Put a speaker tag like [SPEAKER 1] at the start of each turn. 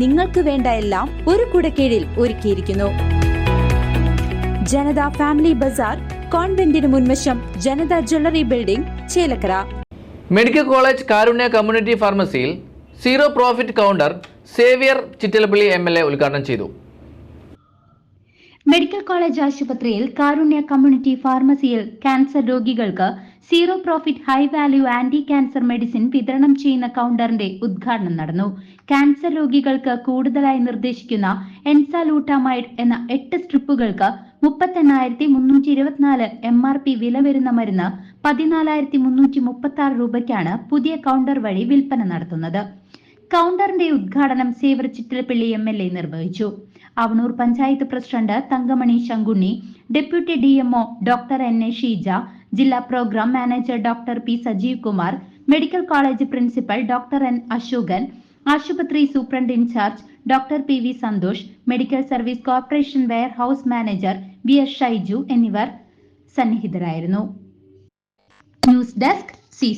[SPEAKER 1] നിങ്ങൾക്ക് വേണ്ട എല്ലാം ഒരു കുടക്കീഴിൽ ഒരുക്കിയിരിക്കുന്നു. ജനത ഫാമിലി ബസാർ കോൺവെന്റിന് മുൻവശം Janatha jewellery building Chelakkara.
[SPEAKER 2] Medical college Karunya community ഫാർമസിയിൽ zero profit counter Xavier Chittilappilly M L A ഉദ്ഘാടനം ചെയ്തു.
[SPEAKER 3] മെഡിക്കൽ കോളേജ് ആശുപത്രിയിൽ കാരുണ്യ കമ്മ്യൂണിറ്റി ഫാർമസിയിൽ ക്യാൻസർ രോഗികൾക്ക് zero profit high value anti cancer medicine വിതരണം ചെയ്യുന്ന കൗണ്ടറിന്റെ ഉദ്ഘാടനം നടന്നു. ക്യാൻസർ രോഗികൾക്ക് കൂടുതലായി നിർദ്ദേശിക്കുന്ന എൻസാലൂട്ടാമൈഡ് എന്ന എട്ട് സ്ട്രിപ്പുകൾക്ക് മുപ്പത്തെണ്ണായിരത്തി മുന്നൂറ്റി ഇരുപത്തിനാല് എം ആർ പി വില വരുന്ന മരുന്ന് പതിനാലായിരത്തി മുന്നൂറ്റി മുപ്പത്തി ആറ് രൂപയ്ക്കാണ് പുതിയ കൗണ്ടർ വഴി വിൽപ്പന നടത്തുന്നത്. കൗണ്ടറിന്റെ ഉദ്ഘാടനം Xavier Chittilappilly M L A നിർവഹിച്ചു. Avanur panchayat president Thankamani Sankunni deputy D M O doctor N A Sheeja ജില്ലാ programme manager doctor P Sajeev Kumar medical college principal doctor N Ashokan ആശുപത്രി superintendent incharge doctor P V Santhosh medical service corporation warehouse manager V S Shaiju എന്നിവർ സന്നിഹിതരായിരുന്നു. News desk C